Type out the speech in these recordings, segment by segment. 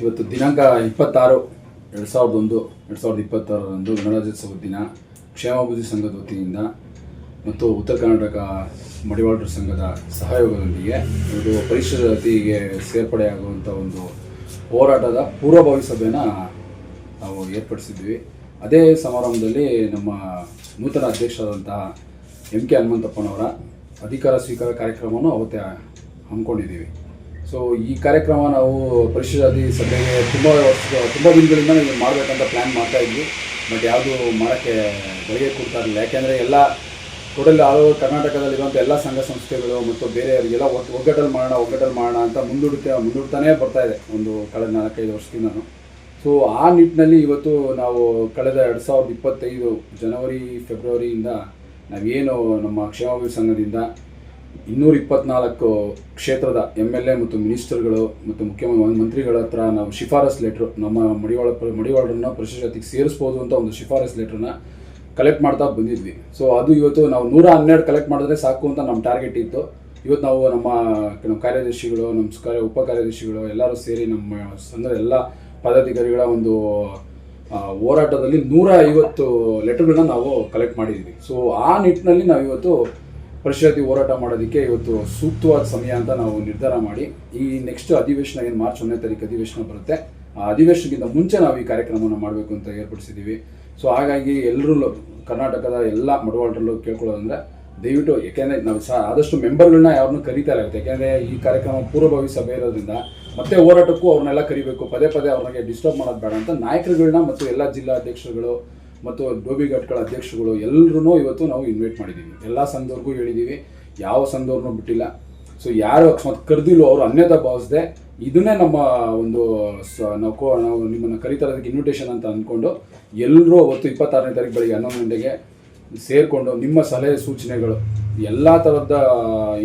ಇವತ್ತು ದಿನಾಂಕ ಇಪ್ಪತ್ತಾರು, ಎರಡು ಸಾವಿರದ ಒಂದು ಎರಡು ಸಾವಿರದ ಇಪ್ಪತ್ತಾರರಂದು ಗಣರಾಜ್ಯೋತ್ಸವ ದಿನ. ಕ್ಷೇಮಾಭಿವೃದ್ಧಿ ಸಂಘದ ವತಿಯಿಂದ ಮತ್ತು ಉತ್ತರ ಕರ್ನಾಟಕ ಮಡಿವಾಳರ ಸಂಘದ ಸಹಯೋಗದೊಂದಿಗೆ ಒಂದು ಪರಿಸರ ಜಾತಿಗೆ ಸೇರ್ಪಡೆಯಾಗುವಂಥ ಒಂದು ಹೋರಾಟದ ಪೂರ್ವಭಾವಿ ಸಭೆಯನ್ನು ನಾವು ಏರ್ಪಡಿಸಿದ್ವಿ. ಅದೇ ಸಮಾರಂಭದಲ್ಲಿ ನಮ್ಮ ನೂತನ ಅಧ್ಯಕ್ಷರಾದಂತಹ ಎಂ ಕೆ ಹನುಮಂತಪ್ಪನವರ ಅಧಿಕಾರ ಸ್ವೀಕಾರ ಕಾರ್ಯಕ್ರಮವನ್ನು ಅವತ್ತೇ ಹಮ್ಮಿಕೊಂಡಿದ್ದೀವಿ. ಸೊ ಈ ಕಾರ್ಯಕ್ರಮ ನಾವು ಪರಿಷತ್ ಜಾತಿ ಸಭೆಗೆ ತುಂಬ ವರ್ಷ ತುಂಬ ದಿನಗಳಿಂದ ನಾವು ಮಾಡಬೇಕಂತ ಪ್ಲ್ಯಾನ್ ಮಾಡ್ತಾ ಇದ್ವಿ. ಬಟ್ ಯಾವುದು ಮಾಡೋಕ್ಕೆ ಬೆಳಗ್ಗೆ ಕೊಡ್ತಾ ಇರಲಿಲ್ಲ. ಯಾಕೆಂದರೆ ಎಲ್ಲ ಟೋಟಲ್ ಆಲ್ ಓವರ್ ಕರ್ನಾಟಕದಲ್ಲಿರುವಂಥ ಎಲ್ಲ ಸಂಘ ಸಂಸ್ಥೆಗಳು ಮತ್ತು ಬೇರೆಯವರಿಗೆಲ್ಲ ಒಗ್ಗಟ್ಟಲ್ಲಿ ಮಾಡೋಣ ಒಗ್ಗಟ್ಟಲ್ಲಿ ಮಾಡೋಣ ಅಂತ ಮುಂದೂಡುತ್ತೆ, ಮುಂದೂಡ್ತಾನೇ ಬರ್ತಾ ಇದೆ ಒಂದು ಕಳೆದ ನಾಲ್ಕೈದು ವರ್ಷದಿಂದನೂ. ಸೊ ಆ ನಿಟ್ಟಿನಲ್ಲಿ ಇವತ್ತು ನಾವು ಕಳೆದ ಎರಡು ಸಾವಿರದ ಇಪ್ಪತ್ತೈದು ಜನವರಿ, ಫೆಬ್ರವರಿಯಿಂದ ನಾವೇನು ನಮ್ಮ ಕ್ಷೇಮಾಭಿವೃದ್ಧಿ ಸಂಘದಿಂದ ಇನ್ನೂರ ಇಪ್ಪತ್ನಾಲ್ಕು ಕ್ಷೇತ್ರದ ಎಂ ಎಲ್ ಎ ಮತ್ತು ಮಿನಿಸ್ಟರ್ಗಳು ಮತ್ತು ಮುಖ್ಯಮಂತ್ರಿ ಮಂತ್ರಿಗಳ ಹತ್ರ ನಾವು ಶಿಫಾರಸ್ ಲೆಟ್ರು ನಮ್ಮ ಮಡಿವಾಳ ಮಡಿವಾಳರನ್ನ ಪ್ರಶಸ್ತಿಗೆ ಸೇರಿಸ್ಬೋದು ಅಂತ ಒಂದು ಶಿಫಾರಸ್ ಲೆಟ್ರನ್ನ ಕಲೆಕ್ಟ್ ಮಾಡ್ತಾ ಬಂದಿದ್ವಿ. ಸೊ ಅದು ಇವತ್ತು ನಾವು ನೂರ ಹನ್ನೆರಡು ಕಲೆಕ್ಟ್ ಮಾಡಿದ್ರೆ ಸಾಕು ಅಂತ ನಮ್ಮ ಟಾರ್ಗೆಟ್ ಇತ್ತು. ಇವತ್ತು ನಾವು ನಮ್ಮ ನಮ್ಮ ಕಾರ್ಯದರ್ಶಿಗಳು, ನಮ್ಮ ಕಾರ್ಯ ಉಪ ಕಾರ್ಯದರ್ಶಿಗಳು ಎಲ್ಲರೂ ಸೇರಿ ನಮ್ಮ ಅಂದರೆ ಎಲ್ಲ ಪದಾಧಿಕಾರಿಗಳ ಒಂದು ಹೋರಾಟದಲ್ಲಿ ನೂರ ಐವತ್ತು ಲೆಟರ್ಗಳನ್ನ ನಾವು ಕಲೆಕ್ಟ್ ಮಾಡಿದ್ದೀವಿ ಸೊ ಆ ನಿಟ್ಟಿನಲ್ಲಿ ನಾವು ಇವತ್ತು ಪರಿಷತ್ತಿ ಹೋರಾಟ ಮಾಡೋದಕ್ಕೆ ಇವತ್ತು ಸೂಕ್ತವಾದ ಸಮಯ ಅಂತ ನಾವು ನಿರ್ಧಾರ ಮಾಡಿ. ಈ ನೆಕ್ಸ್ಟ್ ಅಧಿವೇಶನ ಏನು ಮಾರ್ಚ್ ಒಂದನೇ ತಾರೀಕು ಅಧಿವೇಶನ ಬರುತ್ತೆ. ಆ ಅಧಿವೇಶನಕ್ಕಿಂತ ಮುಂಚೆ ನಾವು ಈ ಕಾರ್ಯಕ್ರಮವನ್ನು ಮಾಡಬೇಕು ಅಂತ ಏರ್ಪಡಿಸಿದ್ದೀವಿ. ಸೊ ಹಾಗಾಗಿ ಎಲ್ಲರೂ ಕರ್ನಾಟಕದ ಎಲ್ಲ ಮಡವಾಳರಲ್ಲೂ ಕೇಳ್ಕೊಳ್ಳೋದಂದ್ರೆ ದಯವಿಟ್ಟು, ಯಾಕೆಂದರೆ ನಾವು ಸಹ ಆದಷ್ಟು ಮೆಂಬರ್ಗಳನ್ನ ಯಾರನ್ನೂ ಕರೀತಾ ಇರುತ್ತೆ ಯಾಕೆಂದರೆ ಈ ಕಾರ್ಯಕ್ರಮ ಪೂರ್ವಭಾವಿ ಸಭೆ ಇರೋದ್ರಿಂದ ಮತ್ತೆ ಹೋರಾಟಕ್ಕೂ ಅವ್ರನ್ನೆಲ್ಲ ಕರಿಬೇಕು. ಪದೇ ಪದೇ ಅವ್ರಿಗೆ ಡಿಸ್ಟರ್ಬ್ ಮಾಡೋದು ಬೇಡ ಅಂತ ನಾಯಕರುಗಳನ್ನ ಮತ್ತು ಎಲ್ಲ ಜಿಲ್ಲಾ ಅಧ್ಯಕ್ಷರುಗಳು ಮತ್ತು ಘಟ್ಗಳ ಅಧ್ಯಕ್ಷಗಳು ಎಲ್ಲರೂ ಇವತ್ತು ನಾವು ಇನ್ವೈಟ್ ಮಾಡಿದ್ದೀವಿ ಎಲ್ಲ ಸಂಘದವ್ರಿಗೂ ಹೇಳಿದ್ದೀವಿ ಯಾವ ಸಂಘದವ್ರನ್ನೂ ಬಿಟ್ಟಿಲ್ಲ. ಸೊ ಯಾರು ಅಕಸ್ಮಾತ್ ಕರೆದಿಲ್ಲೋ ಅವರು ಅನ್ಯತಾ ಭಾವಿಸದೆ ಇದನ್ನೇ ನಮ್ಮ ಒಂದು ಸ, ನಾವು ಕೋ, ನಾವು ನಿಮ್ಮನ್ನು ಕರೀತಾರದಕ್ಕೆ ಇನ್ವಿಟೇಷನ್ ಅಂತ ಅಂದ್ಕೊಂಡು ಎಲ್ಲರೂ ಅವತ್ತು ಇಪ್ಪತ್ತಾರನೇ ತಾರೀಕು ಬೆಳಗ್ಗೆ ಹನ್ನೊಂದು ಗಂಟೆಗೆ ಸೇರಿಕೊಂಡು ನಿಮ್ಮ ಸಲಹೆ ಸೂಚನೆಗಳು, ಎಲ್ಲ ಥರದ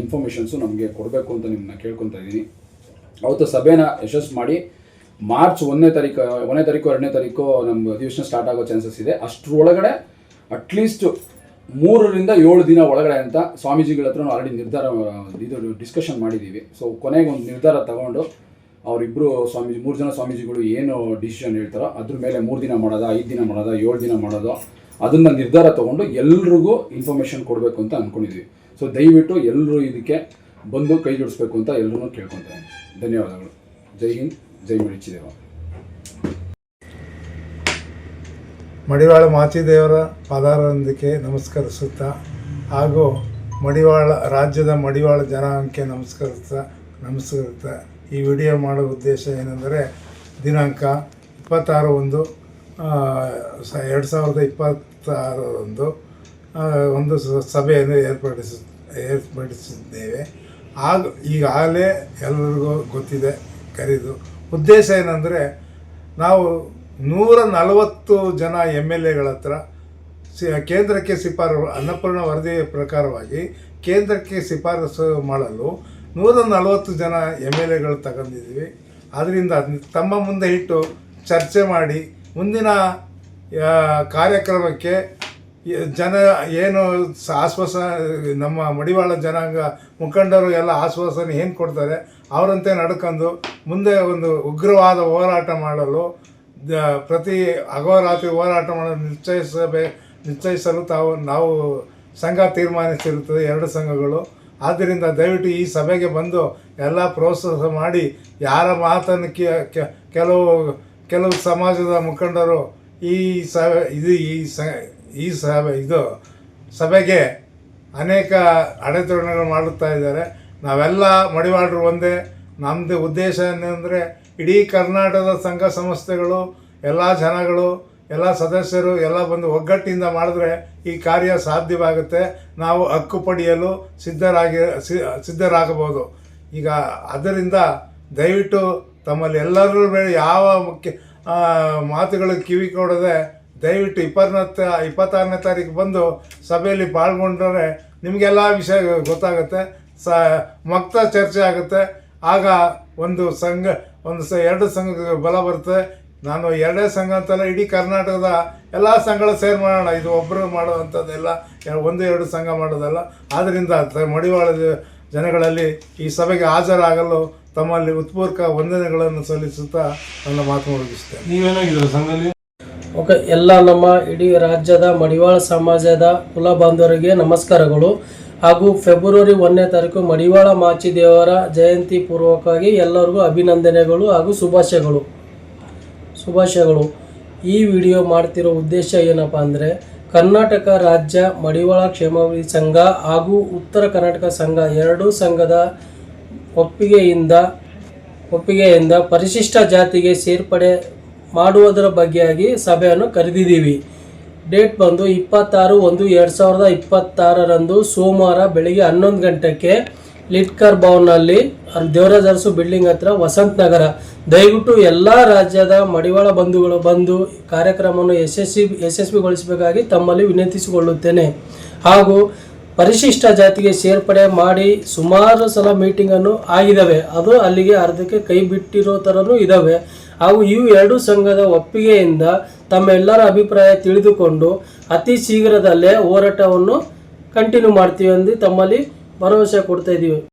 ಇನ್ಫಾರ್ಮೇಷನ್ಸು ನಮಗೆ ಕೊಡಬೇಕು ಅಂತ ನಿಮ್ಮನ್ನ ಕೇಳ್ಕೊತಾ ಇದ್ದೀನಿ. ಅವತ್ತು ಸಭೆನ ಯಶಸ್ಸು ಮಾಡಿ ಮಾರ್ಚ್ ಒಂದನೇ ತಾರೀಕು ಒಂದನೇ ತಾರೀಕು, ಎರಡನೇ ತಾರೀಕು ನಮ್ಮ ಅಧಿವೇಶನ ಸ್ಟಾರ್ಟ್ ಆಗೋ ಚಾನ್ಸಸ್ ಇದೆ. ಅಷ್ಟರೊಳಗಡೆ ಅಟ್ಲೀಸ್ಟ್ ಮೂರರಿಂದ ಏಳು ದಿನ ಒಳಗಡೆ ಅಂತ ಸ್ವಾಮೀಜಿಗಳ ಹತ್ರ ಆಲ್ರೆಡಿ ನಿರ್ಧಾರ, ಇದು ಡಿಸ್ಕಷನ್ ಮಾಡಿದ್ದೀವಿ ಸೊ ಕೊನೆಗೆ ಒಂದು ನಿರ್ಧಾರ ತಗೊಂಡು ಅವರಿಬ್ಬರು ಸ್ವಾಮೀಜಿ, ಮೂರು ಜನ ಸ್ವಾಮೀಜಿಗಳು ಏನು ಡಿಸಿಷನ್ ಹೇಳ್ತಾರೋ ಅದ್ರ ಮೇಲೆ ಮೂರು ದಿನ ಮಾಡೋದಾ, ಐದು ದಿನ ಮಾಡೋದಾ, ಏಳು ದಿನ ಮಾಡೋದು, ಅದನ್ನು ನಿರ್ಧಾರ ತಗೊಂಡು ಎಲ್ರಿಗೂ ಇನ್ಫಾರ್ಮೇಷನ್ ಕೊಡಬೇಕು ಅಂತ ಅಂದ್ಕೊಂಡಿದ್ವಿ ಸೊ ದಯವಿಟ್ಟು ಎಲ್ಲರೂ ಇದಕ್ಕೆ ಬಂದು ಕೈ ಜೋಡಿಸ್ಬೇಕು ಅಂತ ಎಲ್ಲರೂ ಕೇಳ್ಕೊತಾರೆ ಧನ್ಯವಾದಗಳು. ಜೈ ಹಿಂದ್. ಜೈ ಮಡಿಚಿದೇವ ಮಡಿವಾಳ ಮಾಚಿದೇವರ ಪಾದಾರದೊಂದಿಗೆ ನಮಸ್ಕರಿಸುತ್ತಾ ಹಾಗೂ ಮಡಿವಾಳ ರಾಜ್ಯದ ಮಡಿವಾಳ ಜನಾಂಗಕ್ಕೆ ನಮಸ್ಕರಿಸ್ತಾ ನಮಸ್ಕರಿಸ್ತಾ ಈ ವಿಡಿಯೋ ಮಾಡೋ ಉದ್ದೇಶ ಏನೆಂದರೆ ದಿನಾಂಕ ಇಪ್ಪತ್ತಾರು ಒಂದು ಎರಡು ಸಾವಿರದ ಇಪ್ಪತ್ತಾರರಂದು ಒಂದು ಸಭೆಯನ್ನು ಏರ್ಪಡಿಸ, ಏರ್ಪಡಿಸಿದ್ದೇವೆ. ಆಗ, ಈಗಾಗಲೇ ಎಲ್ಲರಿಗೂ ಗೊತ್ತಿದೆ, ಕರೆದು ಉದ್ದೇಶ ಏನಂದರೆ ನಾವು ನೂರ ನಲವತ್ತು ಜನ ಎಂ ಎಲ್ ಎಗಳ ಹತ್ರ ಸಿ, ಕೇಂದ್ರಕ್ಕೆ ಶಿಫಾರು ಅನ್ನಪೂರ್ಣ ವರದಿ ಪ್ರಕಾರವಾಗಿ ಕೇಂದ್ರಕ್ಕೆ ಶಿಫಾರಸು ಮಾಡಲು ನೂರ ನಲವತ್ತು ಜನ ಎಂ ಎಲ್ ಎಗಳು ತಗೊಂಡಿದ್ದೀವಿ. ಅದರಿಂದ ತಮ್ಮ ಮುಂದೆ ಇಟ್ಟು ಚರ್ಚೆ ಮಾಡಿ ಮುಂದಿನ ಕಾರ್ಯಕ್ರಮಕ್ಕೆ ಜನ ಏನು ಆಶ್ವಾಸ, ನಮ್ಮ ಮಡಿವಾಳ ಜನಾಂಗ ಮುಖಂಡರು ಎಲ್ಲ ಆಶ್ವಾಸನೆ ಏನು ಕೊಡ್ತಾರೆ, ಅವರಂತೆ ನಡ್ಕೊಂಡು ಮುಂದೆ ಒಂದು ಉಗ್ರವಾದ ಹೋರಾಟ ಮಾಡಲು ಪ್ರತಿ ಅಗೋರಾತ್ರಿ ಹೋರಾಟ ಮಾಡಲು ನಿಶ್ಚಯಿಸಬೇ, ನಿಶ್ಚಯಿಸಲು ತಾವು, ನಾವು ಸಂಘ ತೀರ್ಮಾನಿಸಿರುತ್ತದೆ ಎರಡು ಸಂಘಗಳು. ಆದ್ದರಿಂದ ದಯವಿಟ್ಟು ಈ ಸಭೆಗೆ ಬಂದು ಎಲ್ಲ ಪ್ರೋತ್ಸಾಹ ಮಾಡಿ, ಯಾರ ಮಾತನ್ನು ಕೆಲವು ಕೆಲವು ಸಮಾಜದ ಮುಖಂಡರು ಈ ಸ ಇದು ಈ ಸ ಈ ಸಭೆ, ಇದು ಸಭೆಗೆ ಅನೇಕ ಅಡೆತಡೆಗಳು ಮಾಡುತ್ತಾ ಇದ್ದಾರೆ. ನಾವೆಲ್ಲ ಮಡಿವಾಳರು ಒಂದೇ. ನಮ್ಮದು ಉದ್ದೇಶ ಏನಂದರೆ, ಇಡೀ ಕರ್ನಾಟಕದ ಸಂಘ ಸಂಸ್ಥೆಗಳು, ಎಲ್ಲ ಜನಗಳು, ಎಲ್ಲ ಸದಸ್ಯರು, ಎಲ್ಲ ಬಂದು ಒಗ್ಗಟ್ಟಿಂದ ಮಾಡಿದ್ರೆ ಈ ಕಾರ್ಯ ಸಾಧ್ಯವಾಗುತ್ತೆ. ನಾವು ಹಕ್ಕು ಪಡೆಯಲು ಸಿದ್ಧರಾಗಿ ಸಿದ್ಧರಾಗಬಹುದು. ಈಗ ಅದರಿಂದ ದಯವಿಟ್ಟು ತಮ್ಮಲ್ಲಿ ಎಲ್ಲರೂ ಯಾವ ಮುಖ್ಯ ಮಾತುಗಳು ಕಿವಿ ಕೊಡದೆ ದಯವಿಟ್ಟು ಇಪ್ಪತ್ನಾಲ್ಕ, ಇಪ್ಪತ್ತಾರನೇ ತಾರೀಕು ಬಂದು ಸಭೆಯಲ್ಲಿ ಪಾಲ್ಗೊಂಡ್ರೆ ನಿಮಗೆಲ್ಲ ವಿಷಯ ಗೊತ್ತಾಗುತ್ತೆ. ಸ, ಮುಕ್ತ ಚರ್ಚೆ ಆಗುತ್ತೆ. ಆಗ ಒಂದು ಸಂಘ, ಒಂದು ಸ, ಎರಡು ಸಂಘಕ್ಕೆ ಬಲ ಬರುತ್ತೆ. ನಾನು ಎರಡೇ ಸಂಘ ಅಂತಲ್ಲ, ಇಡೀ ಕರ್ನಾಟಕದ ಎಲ್ಲ ಸಂಘಗಳು ಸೇರ್ ಮಾಡೋಣ. ಇದು ಒಬ್ಬರು ಮಾಡುವಂಥದ್ದೆಲ್ಲ, ಒಂದು, ಎರಡು ಸಂಘ ಮಾಡೋದಲ್ಲ. ಆದ್ದರಿಂದ ಮಡಿವಾಳ ಜನಗಳಲ್ಲಿ ಈ ಸಭೆಗೆ ಹಾಜರಾಗಲು ತಮ್ಮಲ್ಲಿ ಉತ್ಪೂರ್ಕ ವಂದನೆಗಳನ್ನು ಸಲ್ಲಿಸುತ್ತಾ ನನ್ನ ಮಾತು ಮುಗಿಸ್ತೇನೆ ನೀವೇನಾಗಿದ್ದೀರ ಸಂಘದಲ್ಲಿ? ಓಕೆ, ಎಲ್ಲ ನಮ್ಮ ಇಡೀ ರಾಜ್ಯದ ಮಡಿವಾಳ ಸಮಾಜದ ಕುಲ ಬಾಂಧವರಿಗೆ ನಮಸ್ಕಾರಗಳು. ಹಾಗೂ ಫೆಬ್ರವರಿ ಒಂದನೇ ತಾರೀಕು ಮಡಿವಾಳ ಮಾಚಿದೇವರ ಜಯಂತಿ ಪೂರ್ವಕವಾಗಿ ಎಲ್ಲರಿಗೂ ಅಭಿನಂದನೆಗಳು ಹಾಗೂ ಶುಭಾಶಯಗಳು. ಶುಭಾಶಯಗಳು. ಈ ವಿಡಿಯೋ ಮಾಡ್ತಿರೋ ಉದ್ದೇಶ ಏನಪ್ಪ ಅಂದರೆ, ಕರ್ನಾಟಕ ರಾಜ್ಯ ಮಡಿವಾಳ ಕ್ಷೇಮಾಭಿವೃದ್ಧಿ ಸಂಘ ಹಾಗೂ ಉತ್ತರ ಕರ್ನಾಟಕ ಸಂಘ ಎರಡೂ ಸಂಘದ ಒಪ್ಪಿಗೆಯಿಂದ ಒಪ್ಪಿಗೆಯಿಂದ ಪರಿಶಿಷ್ಟ ಜಾತಿಗೆ ಸೇರ್ಪಡೆ ಮಾಡುವುದರ ಬಗ್ಗೆಯಾಗಿ ಸಭೆಯನ್ನು ಕರೆದಿದ್ದೀವಿ. ಡೇಟ್ ಬಂದು ಇಪ್ಪತ್ತಾರು ಒಂದು ಎರಡು ಸಾವಿರದ ಇಪ್ಪತ್ತಾರರಂದು ಸೋಮವಾರ ಬೆಳಿಗ್ಗೆ ಹನ್ನೊಂದು ಗಂಟೆಗೆ ಲಿಟ್ಕರ್ ಭವನ್ನಲ್ಲಿ ದೇವರಾಜ ಬಿಲ್ಡಿಂಗ್ ಹತ್ರ ವಸಂತ ನಗರ. ದಯವಿಟ್ಟು ಎಲ್ಲ ರಾಜ್ಯದ ಮಡಿವಾಳ ಬಂಧುಗಳು ಬಂದು ಕಾರ್ಯಕ್ರಮವನ್ನು ಯಶಸ್ವಿ, ಯಶಸ್ವಿಗೊಳಿಸಬೇಕಾಗಿ ತಮ್ಮಲ್ಲಿ ವಿನಂತಿಸಿಕೊಳ್ಳುತ್ತೇನೆ. ಹಾಗೂ ಪರಿಶಿಷ್ಟ ಜಾತಿಗೆ ಸೇರ್ಪಡೆ ಮಾಡಿ ಸುಮಾರು ಸಲ ಮೀಟಿಂಗನ್ನು ಆಗಿದ್ದಾವೆ. ಅದು ಅಲ್ಲಿಗೆ ಅರ್ಧಕ್ಕೆ ಕೈ ಬಿಟ್ಟಿರೋ ಥರನೂ ಇದ್ದಾವೆ. ಹಾಗೂ ಇವು ಎರಡು ಸಂಘದ ಒಪ್ಪಿಗೆಯಿಂದ ತಮ್ಮೆಲ್ಲರ ಅಭಿಪ್ರಾಯ ತಿಳಿದುಕೊಂಡು ಅತಿ ಶೀಘ್ರದಲ್ಲೇ ಹೋರಾಟವನ್ನು ಕಂಟಿನ್ಯೂ ಮಾಡ್ತೀವಿ ಎಂದು ತಮ್ಮಲ್ಲಿ ಭರವಸೆ ಕೊಡ್ತಾ ಇದ್ದೀವಿ